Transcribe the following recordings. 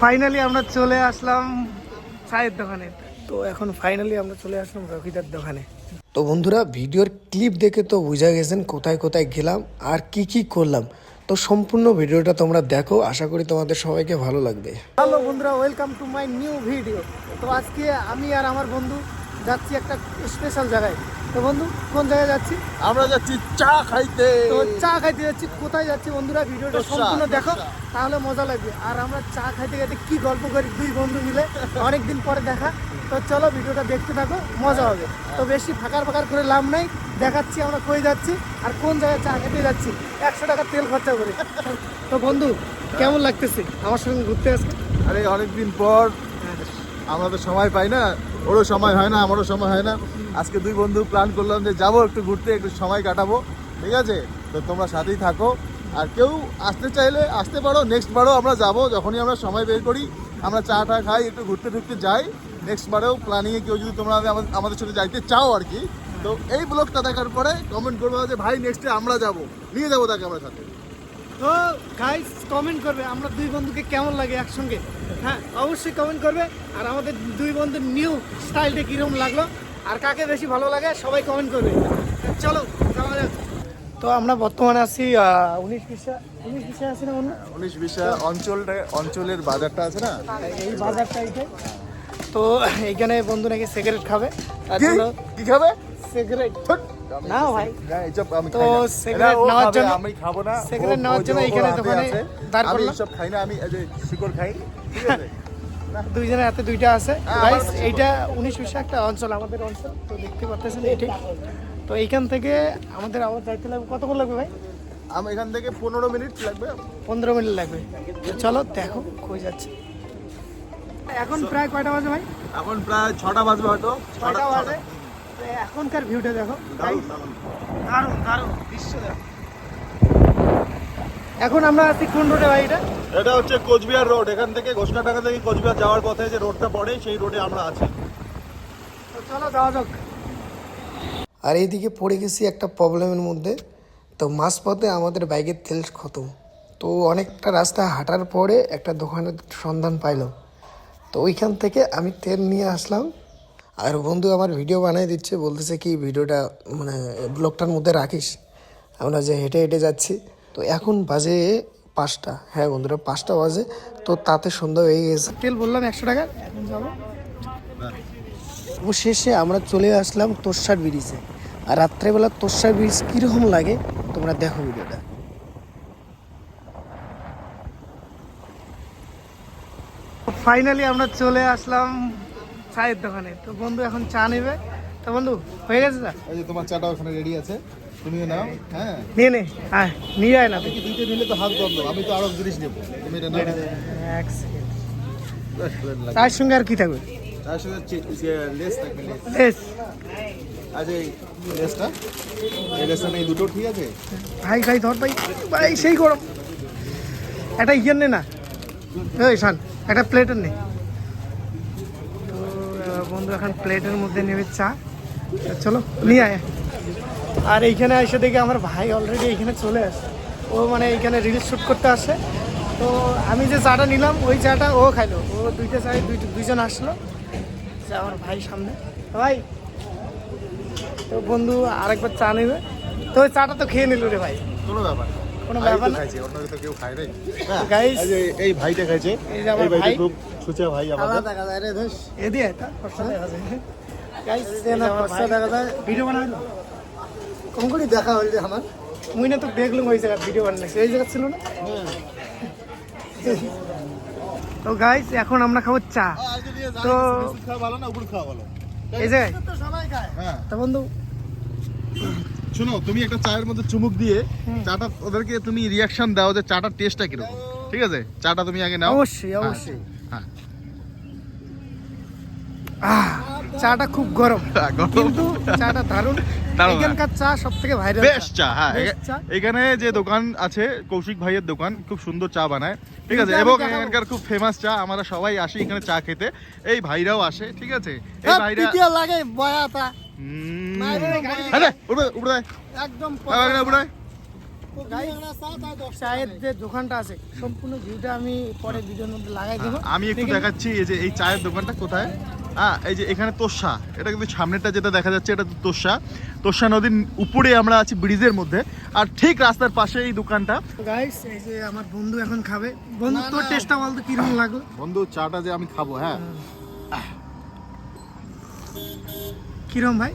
Finally আমরা চলে আসলাম চায়ের দোকানে। তো এখন ফাইনালি আমরা চলে আসলাম রকিদার দোকানে। তো বন্ধুরা ভিডিওর ক্লিপ দেখে তো বুঝা গেছেন কোথায় কোথায় গেলাম আর কি কি করলাম। তো সম্পূর্ণ ভিডিওটা তোমরা দেখো আশা করি তোমাদের সবাইকে ভালো লাগবে। হ্যালো বন্ধুরা welcome to my new video তো আজকে আমি আর আমার বন্ধু যাচ্ছি একটা স্পেশাল জায়গায়। তো বন্ধু কোন জায়গায় যাচ্ছি? আমরা যাচ্ছি চা খাইতে। তো চা খাইতে যাচ্ছি কোথায় যাচ্ছি বন্ধুরা? ভিডিওটা সম্পূর্ণ দেখো তাহলে মজা লাগবে। আর আমরা চা খাইতে খাইতে কি গল্প করি দুই বন্ধু মিলে? অনেকদিন পরে দেখা। তো চলো ভিডিওটা দেখতে থাকো মজা হবে। তো বেশি ফাঁকার ফাঁকার করে লাভ নাই। দেখাচ্ছি আমরা কই যাচ্ছি আর কোন জায়গায় চা খেতে যাচ্ছি। একশো টাকা তেল খরচা করে। তো বন্ধু কেমন লাগতেছে আমার সঙ্গে ঘুরতে আসবে আরে অনেকদিন পর। আমরা তো সময় পাই না। ওরও সময় হয় না, আমারও সময় হয় না। আজকে দুই বন্ধু প্ল্যান করলাম যে যাব একটু ঘুরতে, একটু সময় কাটাবো। ঠিক আছে? তো তোমরা সাথেই থাকো। আর কেউ আসতে চাইলে আসতে পারো নেক্সট বারও আমরা যাব। যখনই আমরা সময় বের করি, আমরা চা টা খাই, একটু ঘুরতে টুরতে যাই। নেক্সট বারেও প্ল্যানিংয়ে কেউ যদি তোমরা আমাদের সাথে যাইতে চাও আর কি, তো এই ব্লগটা দেখার পরে কমেন্ট করব যে, ভাই নেক্সটে আমরা যাব। নিয়ে যাব তাকে আমরা সাথে। তো গাইস কমেন্ট করবে আমরা দুই বন্ধুকে কেমন লাগে একসঙ্গে? হ্যাঁ অবশ্যই কমেন্ট করবে আর আমাদের দুই বন্ধুর নিউ স্টাইলটা কীরকম লাগল আর কাকে বেশি ভালো লাগে সবাই কমেন্ট করবে। চলো যাওয়া যাক। তো আমরা বর্তমানে আছি উনিশ বিশা উনিশ বিশা আছি না উনিশ বিশা অঞ্চলটা অঞ্চলের বাজারটা আছে না? এই বাজারটা এইটাই তো এইখানে বন্ধু নাকি সিগারেট খাবে? তার কি? খাবে? সিগারেট। না ভাই। তো ও নেওয়ার জন্য- আমি খাব না। ও- নেওয়ার জন্য এইখানে দোকানে আমি সব খাই না আমি এই যে শিকড় খাই। ঠিক আছে? দুইজনের হাতে দুইটা আছে। হ্যাঁ, গাইস এইটা উনিশ বিশা একটা অঞ্চল আমাদের অঞ্চল। তো দেখতে পাচ্ছেন এটি। তো এইখান থেকে আমাদের আবার যাইতে লাগবে। কতক্ষণ লাগবে ভাই? আমি এখান থেকে পনেরো মিনিট লাগবে। পনেরো মিনিট লাগবে। চলো দেখো কই যাচ্ছে। এখন প্রায় কয়টা বাজে ভাই? এখন প্রায় ছটা বাজবে হয়তো। ছয়টা বাজে। এখনকার ভিউটা দেখো। দারুণ। দারুণ। দারুণ দৃশ্য দেখো। এখন আমরা আছি কোন রোডে ভাই এটা? এটা হচ্ছে কোচবিহার রোড এখান থেকে ঘোষকাটাকা থেকে কোচবিহার যাওয়ার পথে যে রোডটা পড়ে সেই রোডে আমরা আছি। তো চলো যাওয়া যাক। আর এইদিকে পড়ে গেছি একটা প্রবলেমের মধ্যে। তো মাঝপথে আমাদের বাইকের তেল খতম। তো অনেকটা রাস্তা হাঁটার পরে একটা দোকানের সন্ধান পাইলাম তো ওইখান থেকে আমি তেল নিয়ে আসলাম। আর বন্ধু আমার ভিডিও বানিয়ে দিচ্ছে বলতেছে কি ভিডিওটা মানে ব্লগটার মধ্যে রাখিস। আমরা যে হেঁটে হেঁটে যাচ্ছি। তো এখন বাজে পাঁচটা। হ্যাঁ বন্ধুরা পাঁচটা বাজে। তো তাতে সন্ধ্যা হয়ে গেছে। তেল বললাম একশো টাকা। এখন যাব। অবশেষে আমরা চলে আসলাম তোরসার ব্রিজে। আর রাত্রেবেলা তোরসার ব্রিজ কীরকম লাগে তোমরা দেখো ভিডিওটা। ফাইনালি আমরা চলে আসলাম চায়ের দোকানে। তো বন্ধু এখন চা নেবে। তো বন্ধু হয়ে গেছে চা? এই যে তোমার চাটা ওখানে রেডি আছে। তুমিও নাও হ্যাঁ? নিয়ে নে হ্যাঁ নিয়ে আয় না কি দুইটা নিলে তো হাত বন্ধ আমি তো আরও জিনিস নেব। তুমি এটা নাও। এক সেকেন্ড চায়ের সঙ্গে আর কি থাকবে? তার সাথে চি- লেস থাকবে লেস। এই লেসটা? এই লেসটা নেই দুটো ঠিক আছে? ভাই ভাই ধর ভাই ভাই সেই গরম। একটা ইয়ে নে না। ওই শান একটা প্লেটের নে। তো আহ, বন্ধু, এখন প্লেটের মধ্যে নেবে চা। চলো, নিয়ে আয়। আর এইখানে এসে দেখি আমার ভাই অলরেডি এইখানে চলে আসে। ও মানে এইখানে রিল শ্যুট করতে আসে। তো আমি যে চাটা নিলাম, ওই চাটা ও খাইলো। ও দুইটা চাই দুইজন আসলো। আমার ভাই সামনে। ভাই, তো বন্ধু আরেকবার চা নেবে। তো ওই চাটা তো খেয়ে নিল রে ভাই। কোনো ব্যাপার। কোনো ব্যাপার না। খাইছে, অন্য তো কেউ খায় নাই। guys, এই ভাইটা খাইছে এই আমার ভাইটা ভাই। খুব সুচা ভাই আমাদের। দেখা যায় রে ধস। এ দিয়ে এটা ফর্সা দেখা যায়। গাইস না ফর্সা দেখা যায়। ভিডিও বানাইলো কম করে দেখা হইলে আমার। মুই না তো দেখলাম ওই জায়গা ভিডিও বানাইছে এই জায়গা ছিল না? তো গাইস এখন আমরা খাব চা। তো খাওয়া ভালো না উপর খাওয়া ভালো। এই জায়গায় সবাই খায়। হ্যাঁ তা বন্ধু। শোনো তুমি একটা চায়ের মধ্যে চুমুক দিয়ে চাটা ওদেরকে তুমি রিয়াকশন দাও যে চাটার টেস্টটা কীরকম। ঠিক আছে? চাটা তুমি আগে নাও। অবশ্যই হ্যাঁ, অবশ্যই। হ্যাঁ। চাটা খুব গরম। হ্যাঁ, গরম। কিন্তু চাটা দারুণ। দারুণ, এখানকার চা সব ভাইরাল বেস্ট চা। হ্যাঁ এখানে যে দোকান আছে কৌশিক ভাইয়ের দোকান খুব সুন্দর চা বানায়। ঠিক আছে? এবং এখানকার খুব ফেমাস চা আমরা সবাই আসি এখানে চা খেতে। এই ভাইরাও আসে ঠিক আছে? এই ভাইরা লাগে বয়াতা। আমি পরে ভিডিওর মধ্যে লাগাই দেবো। আমি একটু দেখাচ্ছি এই যে এই চায়ের দোকানটা কোথায়? হ্যাঁ এই যে এখানে তোষা। এটা কিন্তু সামনেটা যেটা দেখা যাচ্ছে এটা তোষা। তোষা নদীর উপরে আমরা আছি ব্রিজের মধ্যে। আর ঠিক রাস্তার পাশে এই দোকানটা। গাইস এই যে আমার বন্ধু এখন খাবে। বন্ধু তোর টেস্টটা বলতো কীরকম লাগল? বন্ধু চাটা যে আমি খাব হ্যাঁ। কীরকম ভাই?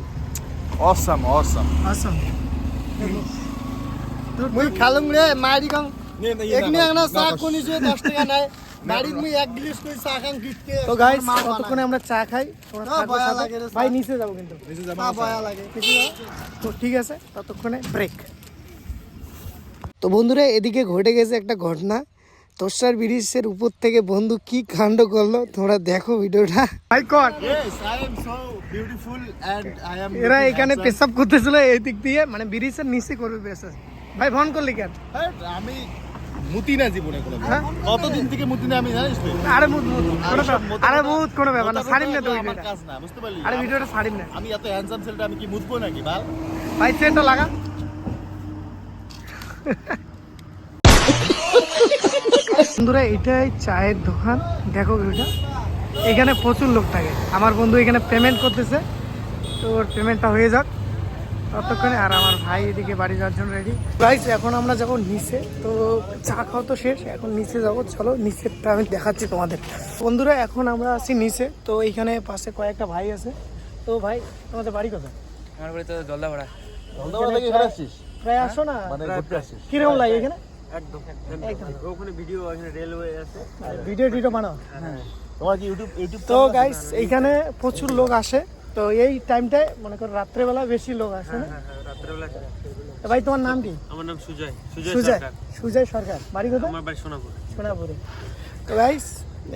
অসাম অসাম আসাম মুই খালুম রে মারি কাম। একনি একটা চা কোনি যে 10 টাকা নাই বাড়ির মুই এক গ্লাস কই চা খান কিটকে তো গাইস কতক্ষণে আমরা চা খাই? না, বয়া। লাগে ভাই নিচে যাব কিন্তু। চা বয়া লাগে নিচে যাও। তো ঠিক আছে ততক্ষণে ব্রেক তো বন্ধুরা এদিকে ঘটে গেছে একটা ঘটনা। তোষার ব্রিজের উপর থেকে বন্ধু কি কাণ্ড করল? তোমরা দেখো ভিডিওটা। ভাই কর। Yes, I am so beautiful and I am এরা এখানে. পেশাব করতেছিল এই দিক দিয়ে মানে ব্রিজের নিচে করবে পেশাব ভাই ফোন করলি কেন? আমি মুতি না জীবনে কোনো হ্যাঁ? কতদিন থেকে মুতি না আমি জানিস তো? আরে কোনো আরে ব্যাপার না মোটা ছাড়িম না তো আমার ভিডিওটা কাজ না বুঝতে পারলি? আরে আমি- ভিডিওটা ছাড়িম না। আমি এত হ্যান্ডসাম ছেলেটা আমি কি মুতবো নাকি বাল? ভাই চেনটা লাগা। বন্ধুরা এটাই চায়ের দোকান। দেখো ভিউটা। এখানে প্রচুর লোক থাকে। আমার বন্ধু এখানে পেমেন্ট করতেছে। তো ওর পেমেন্টটা হয়ে যাক। ততক্ষণে আর আমার ভাই এদিকে বাড়ি যাওয়ার জন্য রেডি গাইস এখন আমরা যাব নিচে। তো চা খাওয়া তো শেষ। এখন নিচে যাব। চলো নিচেরটা আমি দেখাচ্ছি তোমাদের। বন্ধুরা এখন আমরা আছি নিচে। তো এইখানে পাশে কয়েকটা ভাই আছে। তো ভাই তোমাদের বাড়ি কোথায়? আমার বাড়ি তো জলদাপাড়া। ধন্যবাদ থেকে আসছিস? প্রায় আসো না। মানে কীরকম লাগে এখানে? একদম একদম। ওখানে ভিডিও ওখানে রেলওয়ে আছে। ভিডিও টিডিও বানাও। তোমার কি ইউটিউব ইউটিউব তো গাইস এইখানে প্রচুর লোক আসে। তো এই টাইমটায় মনে করো রাত্রেবেলা বেশি লোক আসে না? ভাই তোমার নাম কি? আমার নাম সুজয় সুজয় সুজয় সরকার। বাড়ি কোথায়? আমার বাড়ি সোনাপুর। সোনাপুরে। তো গাইস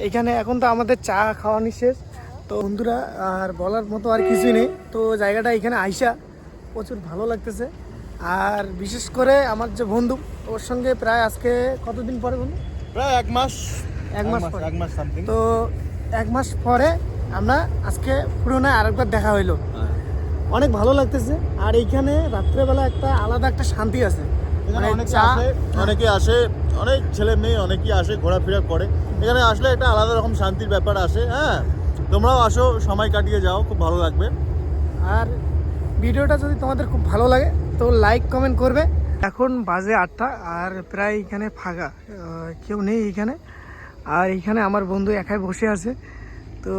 এখানে এখন তো আমাদের চা খাওয়া নিঃশেষ তো বন্ধুরা আর বলার মতো আর কিছুই নেই। তো জায়গাটা এখানে আইসা প্রচুর ভালো লাগতেছে। আর বিশেষ করে আমার যে বন্ধু ওর সঙ্গে প্রায় আজকে কতদিন পরে বন্ধু? প্রায় এক মাস এক মাস পরে। এক মাস সামথিং তো এক মাস পরে আমরা আজকে পুরোনায় আরেকবার দেখা হইল। অনেক ভালো লাগতেছে। আর এইখানে রাত্রেবেলা একটা আলাদা একটা শান্তি আছে। মানে অনেকে চা অনেকে আসে অনেক ছেলে মেয়ে অনেকেই আসে ঘোরাফেরা করে। এখানে আসলে একটা আলাদা রকম শান্তির ব্যাপার আসে হ্যাঁ। তোমরাও আসো সময় কাটিয়ে যাও খুব ভালো লাগবে। আর ভিডিওটা যদি তোমাদের খুব ভালো লাগে তো লাইক কমেন্ট করবে। এখন বাজে আটটা আর প্রায় এখানে ফাঁকা কেউ নেই এখানে। আর এখানে আমার বন্ধু একাই বসে আছে। তো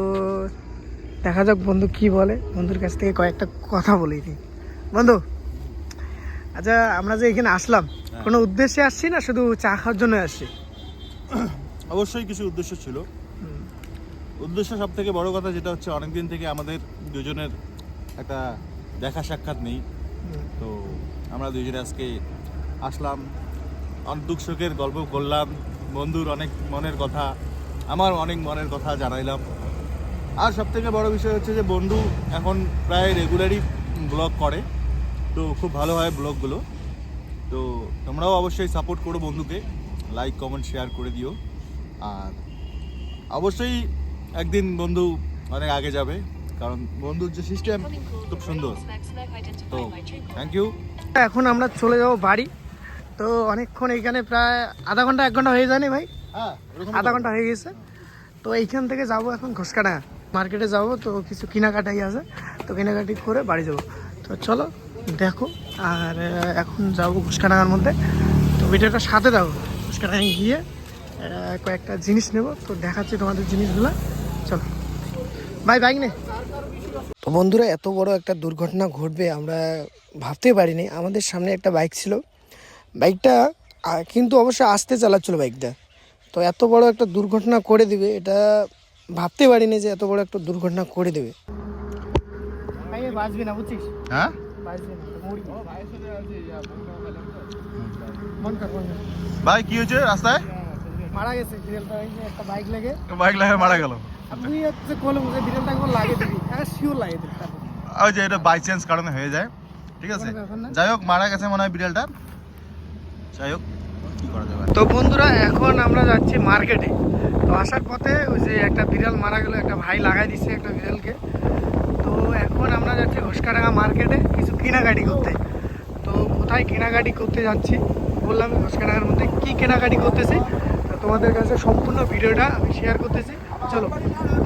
দেখা যাক বন্ধু কি বলে। বন্ধুর কাছ থেকে কয়েকটা কথা বলি নি। বন্ধু আচ্ছা আমরা যে এখানে আসলাম কোনো উদ্দেশ্যে আসছি না শুধু চা খাওয়ার জন্য আসছি? অবশ্যই কিছু উদ্দেশ্য ছিল। উদ্দেশ্য সব থেকে বড় কথা যেটা হচ্ছে অনেকদিন থেকে আমাদের দুজনের একটা দেখা সাক্ষাৎ নেই। তো আমরা দুজনে আজকে আসলাম। অনেক দুঃখ সুখের গল্প করলাম। বন্ধুর অনেক মনের কথা, আমার অনেক মনের কথা জানাইলাম। আর সব থেকে বড় বিষয় হচ্ছে যে, বন্ধু এখন প্রায় রেগুলারই ব্লগ করে। তো খুব ভালো হয় ব্লগগুলো তো তোমরাও অবশ্যই সাপোর্ট করো বন্ধুকে। লাইক কমেন্ট শেয়ার করে দিও। আর অবশ্যই একদিন বন্ধু অনেক আগে যাবে। কারণ বন্ধুর যে সিস্টেম খুব সুন্দর। তো থ্যাংক ইউ এখন আমরা চলে যাব বাড়ি। তো অনেকক্ষণ এইখানে প্রায় আধা ঘণ্টা এক ঘণ্টা হয়ে যায়নি ভাই? হ্যাঁ আধা ঘণ্টা হয়ে গেছে। তো এইখান থেকে যাব এখন ঘোষকাটা মার্কেটে যাব। তো কিছু কেনাকাটাই আছে। তো কেনাকাটি করে বাড়ি যাব। তো চলো দেখো। আর এখন যাব ঘুষকাডাঙ্গার মধ্যে। তো ভিডিওটা সাথে দাও ঘুষকাডাঙ্গায় গিয়ে কয়েকটা জিনিস নেব। তো দেখাচ্ছি তোমাদের জিনিসগুলো। চলো। বাই বাইক নে। তো বন্ধুরা এত বড় একটা দুর্ঘটনা ঘটবে আমরা ভাবতে পারিনি। আমাদের সামনে একটা বাইক ছিল। বাইকটা কিন্তু অবশ্যই আস্তে চালাচ্ছিল বাইকটা। তো এত বড় একটা দুর্ঘটনা করে দিবে এটা ভাবতে পারিনি যে এত বড় একটা দুর্ঘটনা করে দেবে। ভাই বাঁচবি না বুঝছিস? হ্যাঁ। ভাই কি হয়েছে রাস্তায়? মারা গেছে একটা বাইক লেগে। বাইক লাগে মারা গেল। আপনি হচ্ছে কলম যে বিড়ালটা একবার লাগিয়ে দিবি। শিওর লাগিয়ে দিবি ওই যে এটা বাই চান্স কারণে হয়ে যায়। ঠিক আছে। যাই হোক মারা গেছে মনে হয় বিড়ালটা। যাই হোক কি করা যাবে? তো বন্ধুরা এখন আমরা যাচ্ছি মার্কেটে। তো আসার পথে ওই যে একটা বিড়াল মারা গেল একটা ভাই লাগাই দিচ্ছে একটা বিড়ালকে। তো এখন আমরা যাচ্ছি ঘোষকাডাঙ্গা মার্কেটে কিছু কেনাকাটি করতে। তো কোথায় কেনাকাটি করতে যাচ্ছি বললাম ঘোষকাটার মধ্যে কি কেনাকাটি করতেছি। তো তোমাদের কাছে সম্পূর্ণ ভিডিওটা আমি শেয়ার করতেছি। চলো,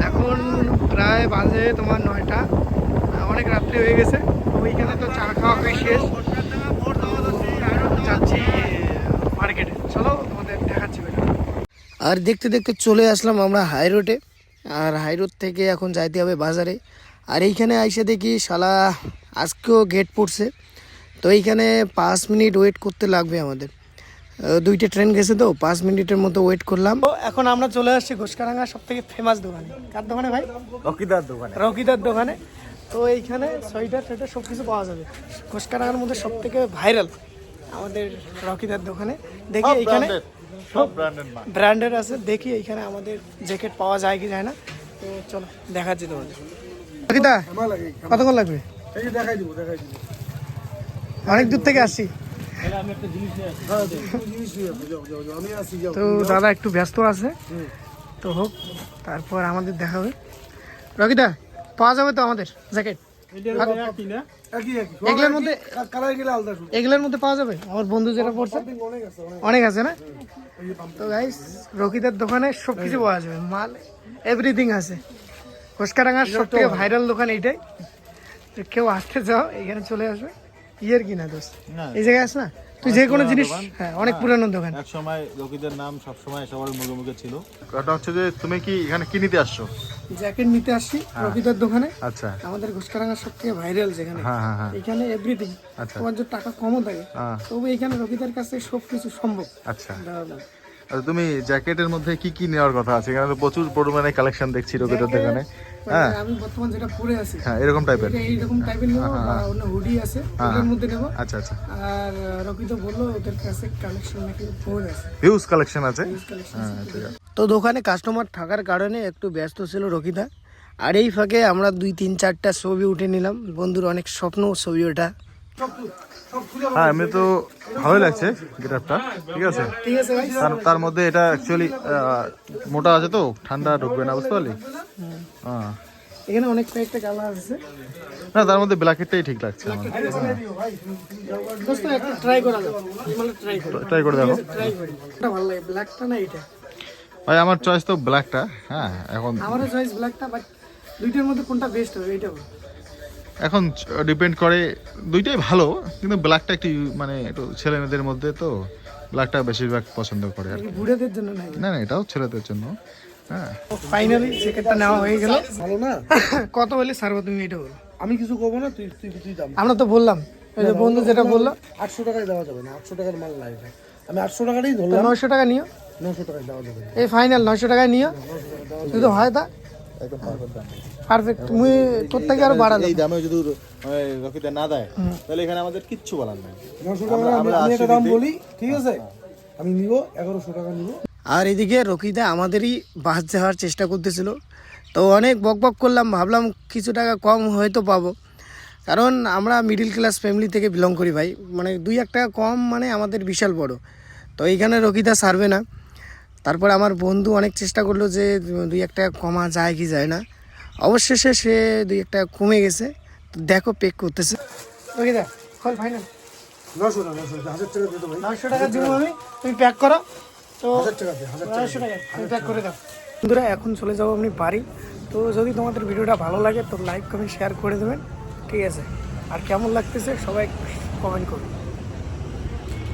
এখন প্রায় বাজে তোমার নয়টা। অনেক রাত্রি হয়ে গেছে ওইখানে তো চা খাওয়া হয়ে শেষ। যাচ্ছি, মার্কেটে। চলো, তোমাদের দেখাচ্ছি আর দেখতে দেখতে চলে আসলাম আমরা হাই রোডে। আর হাই রোড থেকে এখন যাইতে হবে বাজারে। আর এইখানে আইসে দেখি শালা, আজকেও গেট পড়ছে। তো এইখানে পাঁচ মিনিট ওয়েট করতে লাগবে আমাদের। দুইটা ট্রেন গেছে তো পাঁচ মিনিটের মতো ওয়েট করলাম। তো এখন আমরা চলে আসছি ঘোষকারাঙ্গা সব থেকে ফেমাস দোকানে। কার দোকানে ভাই? রকিদার দোকানে। রকিদার দোকানে। তো এইখানে সোয়েটার টোয়েটার সব কিছু পাওয়া যাবে। ঘোষকারাঙ্গার মধ্যে সব থেকে ভাইরাল আমাদের রকিদার দোকানে। দেখি এইখানে সব ব্র্যান্ডেড ব্র্যান্ডের আছে। দেখি এইখানে আমাদের জ্যাকেট পাওয়া যায় কি যায় না। তো চলো দেখাচ্ছি তোমাদের। রকিদা কতক্ষণ লাগবে? অনেক দূর থেকে আসছি। তো দাদা একটু ব্যস্ত আছে। তো হোক তারপর আমাদের দেখা হবে। রকিদা পাওয়া যাবে তো আমাদের জ্যাকেট? এগুলোর মধ্যে এগুলোর মধ্যে পাওয়া যাবে? আমার বন্ধু যেটা পড়ছে। অনেক আছে না? তো গাইস রকিদার দোকানে সব কিছু পাওয়া যাবে। মাল এভরিথিং আছে। কোসকারাঙ্গার সব থেকে ভাইরাল দোকান এইটাই। তো কেউ আসতে চাও এখানে চলে আসবে। ইয়ের কিনা দোস্ত? এই জায়গায় আস না? তুই যে কোনো জিনিস হ্যাঁ অনেক পুরানো দোকান। এক সময় নাম সব সময় সবার মুখে মুখে ছিল। কথা হচ্ছে যে তুমি কি এখানে কি নিতে আসছো? জ্যাকেট নিতে আসছি রকিদার দোকানে। আচ্ছা। আমাদের ঘুষকারাঙ্গা সব থেকে ভাইরাল যেখানে। হ্যাঁ হ্যাঁ হ্যাঁ। এখানে এভরিথিং আচ্ছা। তোমার যদি টাকা কমও থাকে হ্যাঁ। তবু এখানে রকিদার কাছে সব কিছু সম্ভব। আচ্ছা। তুমি জ্যাকেটের মধ্যে কি কি নেওয়ার কথা আছে? এখানে তো প্রচুর পরিমাণে কালেকশন দেখছি রকিদের দোকানে। হ্যাঁ আমি বর্তমান যেটা পরে আছি। হ্যাঁ এরকম টাইপের এটা টাইপের নেব অন্য হুডি আছে ওটার মধ্যে নেব। আচ্ছা আচ্ছা। আর রকি তো বলল ওদের কাছে কালেকশন নাকি আছে। হিউজ কালেকশন আছে? হ্যাঁ আছে। তো দোকানে কাস্টমার থাকার কারণে একটু ব্যস্ত ছিল রকিদা। আর এই ফাঁকে আমরা দুই তিন চারটা ছবি উঠে নিলাম। বন্ধুর অনেক স্বপ্ন ছবি ওটা। হ্যাঁ এমনি তো ভালোই লাগছে গেটআপটা ঠিক আছে? ঠিক আছে তার মধ্যে এটা অ্যাকচুয়ালি মোটা আছে তো ঠান্ডা ঢুকবে না বুঝতে পারলি? হ্যাঁ। এখানে অনেক কয়েকটা কালার আছে। না তার মধ্যে ব্ল্যাকেটটাই ঠিক লাগছে আমার। দোস্ত একটা ট্রাই করা যাবে মানে ট্রাই করি। ট্রাই করে দেখো। ট্রাই করি। এটা ভালো লাগে। ব্ল্যাকটা না এটা ভাই আমার চয়েস তো ব্ল্যাকটা হ্যাঁ এখন আমারও চয়েস ব্ল্যাকটা বাট দুইটার মধ্যে কোনটা বেস্ট হবে। এখন ডিপেন্ড করে দুইটাই ভালো কিন্তু ব্ল্যাকটা একটু মানে একটু ছেলে মেয়েদের মধ্যে তো ব্ল্যাকটা বেশিরভাগ পছন্দ করে আর বুড়েদের জন্য নাই? না না এটাও ছেলেদের জন্য হ্যাঁ। ফাইনালি জ্যাকেটটা নেওয়া হয়ে গেল। ভালো না? কত বলে সারবো তুমি এটা বলো। আমি কিছু করব না তুই তুই তুই দাম। আমরা তো বললাম ওই যে বন্ধু যেটা বলল। আটশো টাকায় দেওয়া যাবে না আটশো টাকার মাল লাগবে আমি আটশো টাকারই ধরলাম। নয়শো টাকা নিও। নশো টাকায় দেওয়া যাবে এই ফাইনাল নয়শো টাকায় নিও। যদি হয় তা? পারফেক্ট তুমি তোর থেকে আরও বাড়ালে এই দামে যদি রকিতে না দেয় তাহলে এখানে আমাদের কিচ্ছু বলার নাই। আমি আমি একটা দাম বলি ঠিক আছে? আমি নিব এগারোশো টাকা নিব। আর এদিকে রকিদা আমাদেরই বাস যাওয়ার চেষ্টা করতেছিল। তো অনেক বক বক করলাম ভাবলাম কিছু টাকা কম হয়তো পাবো। কারণ আমরা মিডিল ক্লাস ফ্যামিলি থেকে বিলং করি ভাই। মানে দুই এক টাকা কম মানে আমাদের বিশাল বড়। তো এইখানে রকিদা সারবে না। তারপর আমার বন্ধু অনেক চেষ্টা করল যে দুই এক টাকা কমা যায় কি যায় না। অবশেষে সে দুই একটা কমে গেছে। তো দেখো পেক করতেছে। ওকে দা কল ফাইনাল নশো টাকা নশো টাকা দিতে ভাই। নয়শো টাকা দিব আমি। তুমি প্যাক করো। তো টাকা তুমি প্যাক করে দাও। বন্ধুরা এখন চলে যাব আপনি বাড়ি। তো যদি তোমাদের ভিডিওটা ভালো লাগে তো লাইক কমেন্ট শেয়ার করে দেবেন। ঠিক আছে। আর কেমন লাগতেছে সবাই কমেন্ট করুন